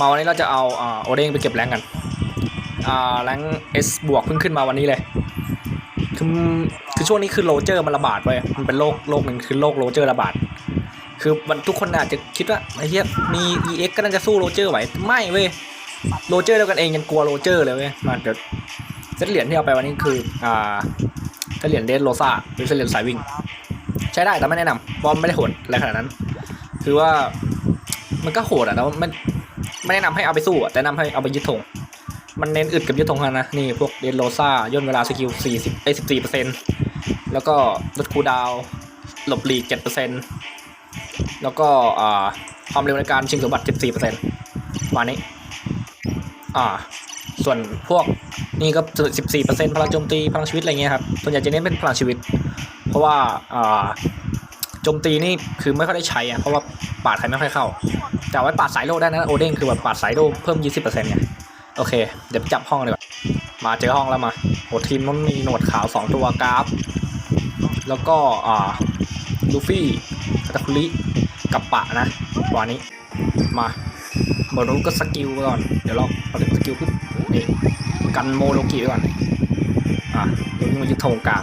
มาวันนี้เราจะเอาโอเด้งไปเก็บแรงกันแรงเอสบวกเพิ่งขึ้นมาวันนี้เลยคือคือช่วงนี้คือโรเจอร์มันระบาดไปมันเป็นโรคโรคหนึ่งคือโรคโรเจอร์ระบาด คือมันทุกคนอาจจะคิดว่าไอ้เหี้ยมี EX ก็น่าจะสู้โรเจอร์ไหวไม่เว้ยโรเจอร์เดียวกันเองยังกลัวโรเจอร์เลยเว้ยมาเดี๋ยวเซตเหรียญที่เอาไปวันนี้คืออ่าเซตเหรียญเดนโรซาหรือเซตเหรียญสายวิ่ง ใช้ได้แต่ไม่แนะนำเพราะไม่ได้โหดอะไรขนาดนั้น คือว่ามันก็โหดอะแต่ว่าไม่ ไม่แนะนำให้เอาไปสู้อะแต่แนะนำให้เอาไปยึดธงมันเน้นอึดกับยึดธงเท่านั้นนะ นี่พวกเดนโรซาย่นเวลาสกิล40ไอ้14เปอร์เซ็นต์แล้วก็ลดคูดาวหลบหลีก7เปอร์เซ็นต์แล้วก็อ่าความเร็วในการชิงสมบัติ14เปอร์เซ็นต์มานี้อ่าส่วนพวกนี่ก็ 14เปอร์เซ็นพลังโจมตีพลังชีวิตอะไรเงี้ยครับส่วนใหญ่จะเน้นเป็นพลังชีวิต เพราะว่าอ่า จมตีนี่คือไม่ค่อยได้ใช้อะเพราะว่าปาดใครไม่ค่อยเข้า แต่เอาไว้ปาดสายโลได้นะโอเด้งคือแบบปาดสายโลเพิ่ม 20%ไงโอเค เดี๋ยวจับห้องเลยก่อนมาเจอห้องแล้วมาโหทีมนั้นมีหนวดขาว 2 ตัวกราฟ แล้วก็อ่าลูฟี่คาตาคุริกับปะนะวันนี้มาบอรู้ก็สกิลก่อน เดี๋ยวเราเอาเล่นสกิลปุ๊บนี่กันโมโลกิไปก่อนอะเดี๋ยวนี้มายึดธงกลาง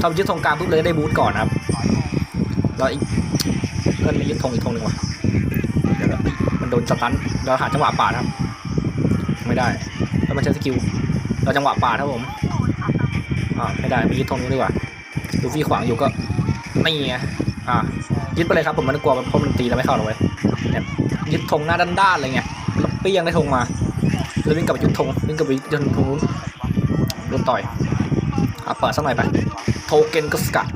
ถ้ายึดธงกลางปุ๊บเลยได้บูทก่อนครับ แล้วอีกเพื่อนไม่ยึดธงอีกธงหนึ่งว่ะเดี๋ยวมันโดนสตันเราหาจังหวะปาดครับ ไม่ได้แล้วมันใช้สกิลเราจังหวะปาดครับผมอ่าไม่ได้ไปยึดธงนี้ดีกว่าลูฟี่ขวางอยู่ก็นี่ไงอ่ายึดไปเลยครับผมมันกลัวเพราะมันตีแล้วไม่เข้าหรอกเว้ยเนี่ยยึดธงหน้าด้านๆอะไรเงี้ยแล้วเปี้ยงได้ธงมาแล้ววิ่งกลับไปยึดธงวิ่งกลับไปยึดธงนู้นโดนต่อยอะเปิดสักหน่อยไปโทเค็นก็สกัด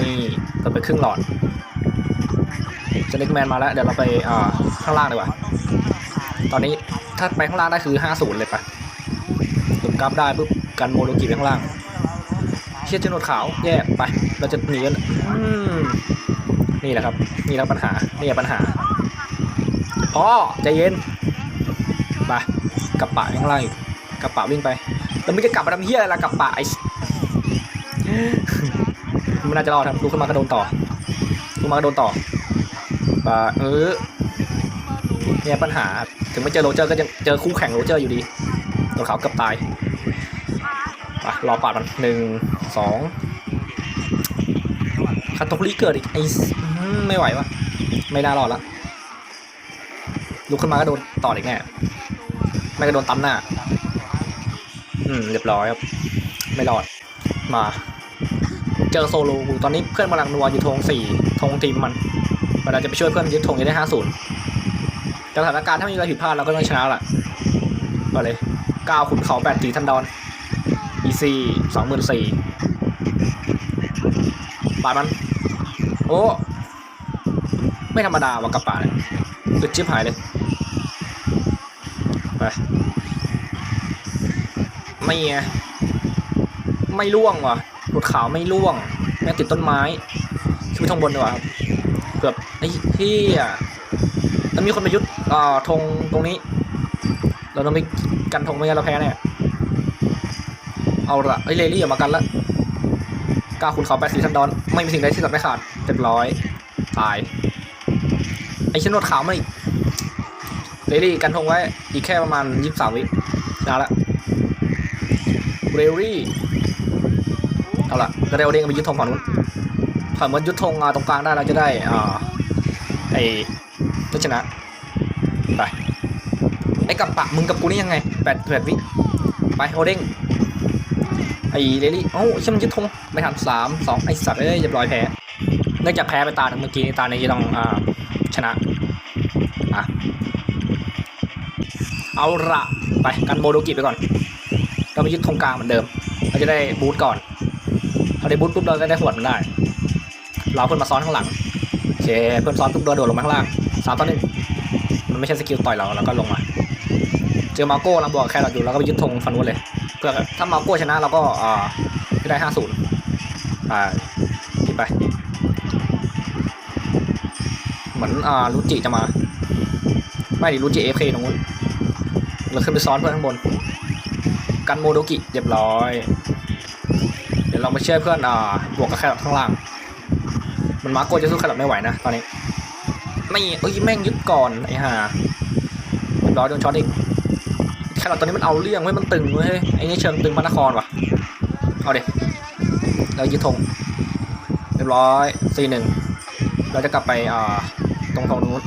นี่เปิดไปครึ่งหลอดเจเล็กแมนมาแล้ว เดี๋ยวเราไปอ่าข้างล่างดีกว่า ตอนนี้ถ้าไปข้างล่างได้คือ 50 เลยปะหลุมกราฟได้ปุ๊บกันโมโลกิไปข้างล่าง เชียร์จนวดขาว แย่ไป เราจะหนีกันอืมนี่แหละครับ นี่แหละปัญหา นี่แหละปัญหาพ่อใจเย็นไปกับป่าข้างล่างอีกกลับป่าวิ่งไปแล้วไม่จะกลับมาทำเฮียอะไรล่ะกับป่าไอ้ มันน่าจะรอดครับลุกขึ้นมากระโดนต่อลุกมากระโดนต่อปะเออเนี่ยปัญหาถึงไม่เจอโรเจอร์ก็ยังเจอคู่แข่งโรเจอร์อยู่ดีตัวขาวเกือบตายไปรอปาดมันหนึ่งสองคาตคุริเกิดอีกไอ้ไม่ไหววะไม่น่ารอดละลุกขึ้นมาก็โดนต่ออีกแน่ไม่ก็โดนตั้มหน้า อืมเรียบร้อยครับ ไม่รอดมา เจอโซโลกูตอนนี้เพื่อนกำลังนัวอยู่ธงสี่ธงทีมมันเวลาจะไปช่วยเพื่อนยึดธงจะได้ห้าศูนย์แต่สถานการณ์ถ้ามีอะไรผิดพลาดเราก็ต้องชนะแหละก็เลยเก้าขุนเขาแปดตีทันดอนอีซีสองหมื่นสี่ปาดมัน โอ้ไม่ธรรมดาว่ะกับป่าเนี่ยอึดชิบหายเลยไปไม่ไงไม่ล่วงว่ะ ดขาวไม่ร่วงแม่งติดต้นไม้ขึ้นไปทางบนดีกว่าครับเกือบไอ้เฮียแล้วมีคนมายุดอ่าธงตรงนี้ เราต้องไปกันธงไม่งั้นเราแพ้แน่เอาละไอ้เลลี่อย่ามากันละก้าวขุนเขาแปดสีทันดอน ไม่มีสิ่งใดที่ตัดไม่ขาดเรียบร้อยตาย ไอ้ชนวดขาวไมาอีกเลลี่กันธงไว้อีกแค่ประมาณยี่สิบสามวินะละเรลลี่ เอาละก็ได้เอเด้งไปยึดธงฝั่งนู้นถ้าเหมือนยึดธงตรงกลางได้เราจะได้อ่าไอ้ชัชนะไปไอ้กับปะมึงกับกูนี่ยังไงแปดแปดวิไปโอเด้งไอ้เรลี่เอ้ใช่มันยึดธงไม่ทันสามสองไอ้สัตว์เอ้ยเรียบร้อยแพ้เนื่องจากแพ้ไปตาหนึ่งเมื่อกี้ตาในที่ต้องอ่าชนะอะเอาละไปกันโบโดกิไปก่อนเราไปยึดธงกลางเหมือนเดิม เราจะได้บูทก่อน พอได้บูทปุ๊บเราก็ได้หวดมันได้ เราเพื่อนมาซ้อนข้างหลังโอเคเพื่อนซ้อนปุ๊บเราโดดลงมาข้างล่างสามต่อหนึ่งมันไม่ใช่สกิลต่อยเราเราก็ลงมา เจอมาโก้ลำบวกแครอทอยู่เราก็ไปยึดธงฟันนู้นเลยเพื่อถ้ามาโก้ชนะเราก็อ่าได้ห้าศูนย์อ่าคิดไป เหมือนอ่าลูจิจะมา ไม่ดิลูจิเอฟเคตรงนู้นเราขึ้นไปซ้อนเพื่อนข้างบน กันโมโดกิเรียบร้อย ดี๋ยวเรามาช่วยเพื่อนอ่าบวกกับแครอทข้างล่าง มันมาโกจะสู้แครอทไม่ไหวนะตอนนี้ ไม่เอ้ยแม่งยึดก่อนไอ้ห่าเรียบร้อยโดนช็อตอีกแครอทตัวนี้มันเอาเรื่องเว้ยมันตึงเว้ยไอ้นี่เชิงตึงพระนครว่ะเอาเดิเรายึดธงเรียบร้อยสี่หนึ่งเราจะกลับไปอ่าตรงตรงนู้น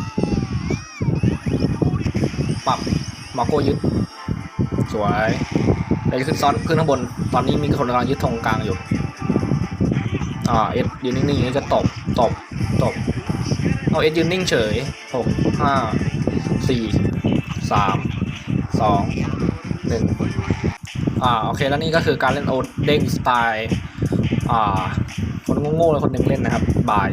ปรับมาโกยึดสวย เราจะขึ้นซ้อนขึ้นข้างบน ตอนนี้มีคนกำลังยึดธงกลางอยู่ อ่าเอสยืนนิ่งๆอย่างนี้จะตบตบตบเอาเอสยืนนิ่งเฉยหกห้าสี่สามสองหนึ่งอ่าโอเคแล้วนี่ก็คือการเล่นโอเด้งสไตล์อ่าคนโง่ๆเลยคนหนึ่งเล่นนะครับบาย